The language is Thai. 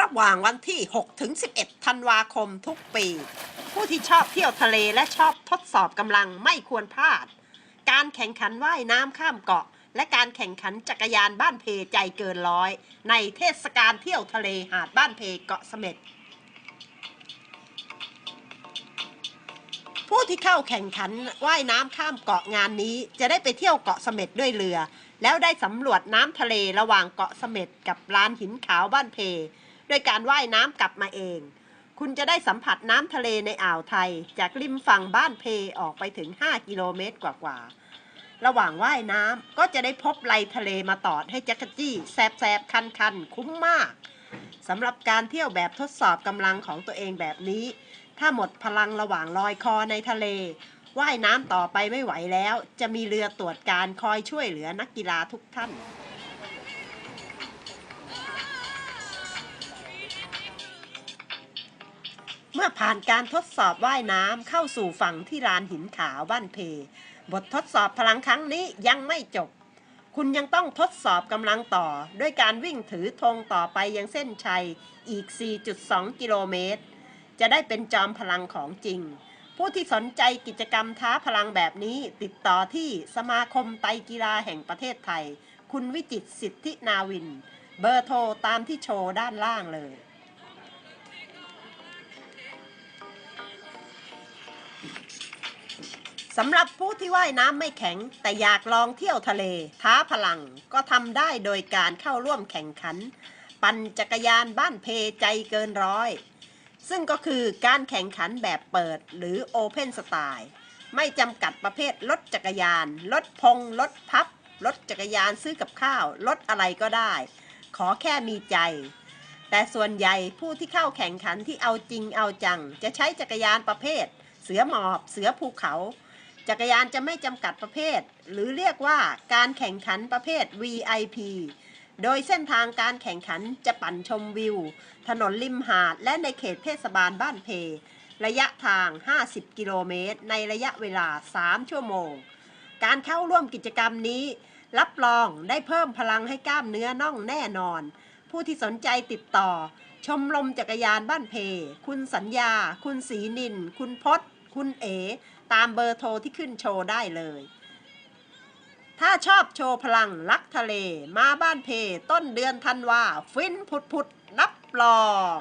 ระหว่างวันที่ 6 ถึง 11 ธันวาคมทุกปี ผู้ที่ชอบเที่ยวทะเลและชอบทดสอบกำลังไม่ควรพลาด การแข่งขันว่ายน้ำข้ามเกาะ และการแข่งขันจักรยานบ้านเพใจเกินร้อย ในเทศกาลเที่ยวทะเลหาดบ้านเพเกาะเสม็ดผู้ที่เข้าแข่งขันว่ายน้ำข้ามเกาะงานนี้ จะได้ไปเที่ยวเกาะเสม็ดด้วยเรือ แล้วได้สำรวจน้ำทะเลระหว่างเกาะเสม็ดกับลานหินขาวบ้านเพ ด้วยการว่ายน้ำกลับมาเอง คุณจะได้สัมผัสน้ำทะเลในอ่าวไทย จากริมฝั่งบ้านเพออกไปถึง 5 กิโลเมตรกว่าๆ ระหว่างว่ายน้ำก็จะได้พบไหลทะเลมาตอดให้จักรจี้แสบๆ คันๆ คุ้มมากสำหรับการเที่ยวแบบทดสอบกำลังของตัวเองแบบนี้ ถ้าหมดพลังระหว่างลอยคอในทะเลว่ายน้ำต่อไปไม่ไหวแล้ว จะมีเรือตรวจการคอยช่วยเหลือนักกีฬาทุกท่าน เมื่อผ่านการทดสอบว่ายน้ำเข้าสู่ฝั่งที่ลานหินขาวบ้านเพ บททดสอบพลังครั้งนี้ยังไม่จบ คุณยังต้องทดสอบกำลังต่อ ด้วยการวิ่งถือธงต่อไปยังเส้นชัยอีก 4.2 กิโลเมตร จะได้เป็นจอมพลังของจริง ผู้ที่สนใจกิจกรรมท้าพลังแบบนี้ติดต่อที่สมาคมไตกีฬาแห่งประเทศไทย คุณวิจิตสิทธินาวิน เบอร์โทรตามที่โชว์ด้านล่างเลย สำหรับผู้ที่ว่ายน้ำไม่แข็ง แต่อยากลองเที่ยวทะเล ท้าพลังก็ทำได้โดยการเข้าร่วมแข่งขัน ปั่นจักรยานบ้านเพใจเกินร้อย ซึ่งก็คือการแข่งขันแบบเปิดหรือโอเพนสไตล์ไม่จำกัดประเภทรถจักรยาน รถพงรถพับ รถจักรยานซื้อกับข้าว รถอะไรก็ได้ ขอแค่มีใจ แต่ส่วนใหญ่ผู้ที่เข้าแข่งขันที่เอาจริงเอาจัง จะใช้จักรยานประเภท เสือหมอบ เสือภูเขา จักรยานจะไม่จำกัดประเภท หรือเรียกว่าการแข่งขันประเภท VIP โดยเส้นทางการแข่งขันจะปั่นชมวิว ถนนริมหาด และในเขตเทศบาลบ้านเพ ระยะทาง 50 กิโลเมตร ในระยะเวลา 3 ชั่วโมง การเข้าร่วมกิจกรรมนี้ รับรองได้เพิ่มพลังให้กล้ามเนื้อน่องแน่นอน ผู้ที่สนใจติดต่อ ชมรมจักรยานบ้านเพ คุณสัญญา คุณศรีนิน คุณพศ คุณเอตามเบอร์โทรที่ขึ้นโชว์ได้เลย ถ้าชอบโชว์พลังรักทะเล มาบ้านเพต้นเดือนธันวา ฟินพุดพุดรับรอง